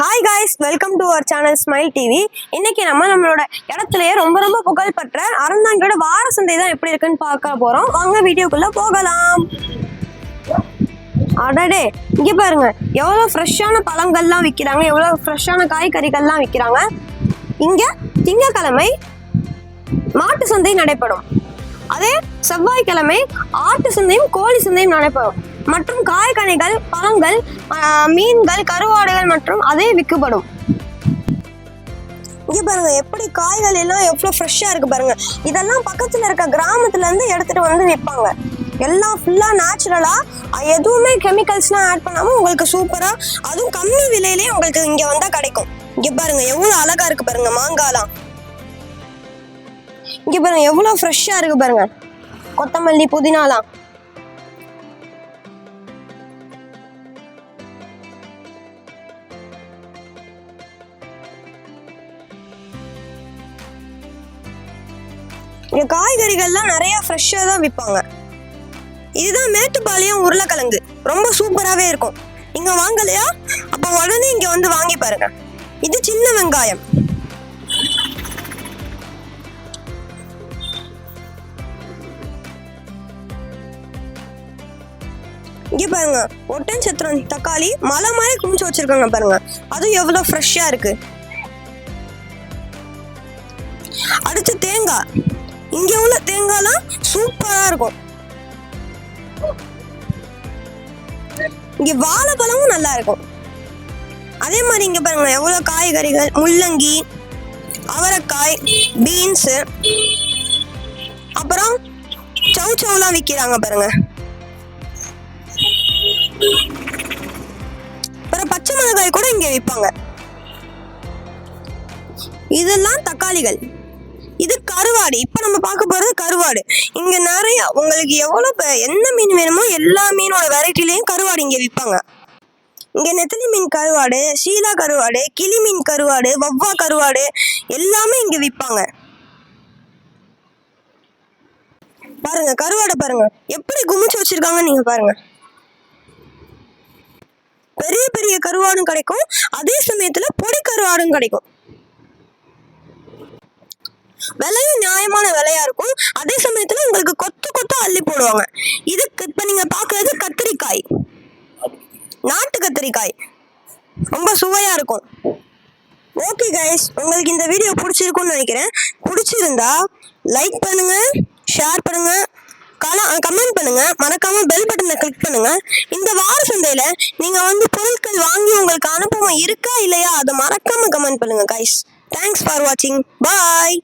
Hi guys welcome to our channel smile TV இன்னைக்கு நம்ம நம்மளோட இடத்துலயே ரொம்ப ரொம்ப புகழ்பெற்ற அறந்தாங்கியோட வார சந்தை தான் எப்படி இருக்குன்னு பார்க்க போறோம். வாங்க வீடியோக்குள்ள போகலாம். அடடே இங்க பாருங்க எவ்வளோ ஃப்ரெஷ்ஷான பழங்கள்லாம் விற்கிறாங்க எவ்வளோ ஃப்ரெஷ்ஷான காய்கறிகள்லாம் விற்கிறாங்க இங்க திங்கக்கிழமை மாட்டு சந்தை நடைபெறும். அதே செவ்வாய்க்கிழமை ஆட்டு சந்தையும் கோழி சந்தையும் நடைபெறும். மற்றும் காய்கனிகள் பழங்கள் மீன்கள் கருவாடுகள் மற்றும் அதே விற்கப்படும் இங்க பாருங்க எப்படி காய்கள் எல்லாம் எவ்வளோ ஃப்ரெஷ்ஷா இருக்கு பாருங்க. இதெல்லாம் பக்கத்துல இருக்க கிராமத்துல இருந்து எடுத்துட்டு வந்து விற்பாங்க. எல்லாம் ஃபுல்லா நேச்சுரலா எதுவுமே கெமிக்கல்ஸ்லாம் ஆட் பண்ணாம உங்களுக்கு சூப்பரா அதுவும் கம்மி விலையிலேயே உங்களுக்கு இங்க வந்தா கிடைக்கும். இங்க பாருங்க எவ்வளவு அழகா இருக்கு பாருங்க மாங்காலாம். இங்க பாருங்க எவ்வளவு ஃப்ரெஷ்ஷா இருக்கு பாருங்க. கொத்தமல்லி புதினாலாம். இங்க காய்கறிகள்லாம் நிறைய ஃப்ரெஷ்ஷாக தான் விற்பாங்க இதுதான் மேட்டுப்பாளையம் உருளைக்கிழங்கு. ரொம்ப சூப்பராகவே இருக்கும். நீங்க வாங்கலையா? அப்போ உடனே இங்க வந்து வாங்கி பாருங்க. இது சின்ன வெங்காயம். இங்க பாருங்க. ஒட்டன்சத்திரம் தக்காளி மலை மாதிரி குமிச்சு வச்சிருக்காங்க பாருங்க. அதுவும் எவ்வளவு ஃப்ரெஷ்ஷாக இருக்கு. அடுத்து தேங்காய். இங்கே உள்ள தேங்காய்லாம் சூப்பராக இருக்கும். இங்கே வாழைப்பழமும் நல்லா இருக்கும். அதே மாதிரி இங்கே பாருங்க எவ்வளோ காய்கறிகள்? முள்ளங்கி அவரைக்காய் பீன்ஸு அப்புறம் சவு சவுலாம் விற்கிறாங்க பாருங்க. அப்புறம் பச்சை மிளகாய் கூட இங்கே விற்பாங்க இதெல்லாம் தக்காளிகள். கருவாடு. இப்போ நம்ம பார்க்க போறது கருவாடு. இங்கே நிறைய உங்களுக்கு எவ்வளோ என்ன மீன் வேணுமோ எல்லா மீனோட வெரைட்டிலையும் கருவாடு இங்கே விற்பாங்க இங்கே நெத்திலி மீன் கருவாடு ஷீலா கருவாடு கிளி மீன் கருவாடு வவ்வா கருவாடு எல்லாமே இங்கே விற்பாங்க பாருங்க கருவாடை பாருங்க. எப்படி குமிச்சு வச்சிருக்காங்க நீங்க பாருங்க. பெரிய பெரிய கருவாடும் கிடைக்கும். அதே சமயத்துல பொடி கருவாடும் கிடைக்கும். விலையும் நியாயமான விலையா இருக்கும். அதே சமயத்துல உங்களுக்கு கொத்து கொத்து அள்ளி போடுவாங்க. இது இப்ப நீங்க பாக்குறது கத்திரிக்காய். நாட்டு கத்திரிக்காய். ரொம்ப சுவையா இருக்கும். ஓகே கைஸ் உங்களுக்கு இந்த வீடியோ பிடிச்சிருக்கும்னு நினைக்கிறேன். பிடிச்சிருந்தா லைக் பண்ணுங்க ஷேர் பண்ணுங்க கமெண்ட் பண்ணுங்க. மறக்காம பெல் பட்டனை கிளிக் பண்ணுங்க. இந்த வார சந்தையில நீங்க வந்து பொருட்கள் வாங்கி உங்களுக்கு அனுபவம் இருக்கா இல்லையா அதை மறக்காம கமெண்ட் பண்ணுங்க கைஸ் தேங்க்ஸ் ஃபார் வாட்சிங் பாய்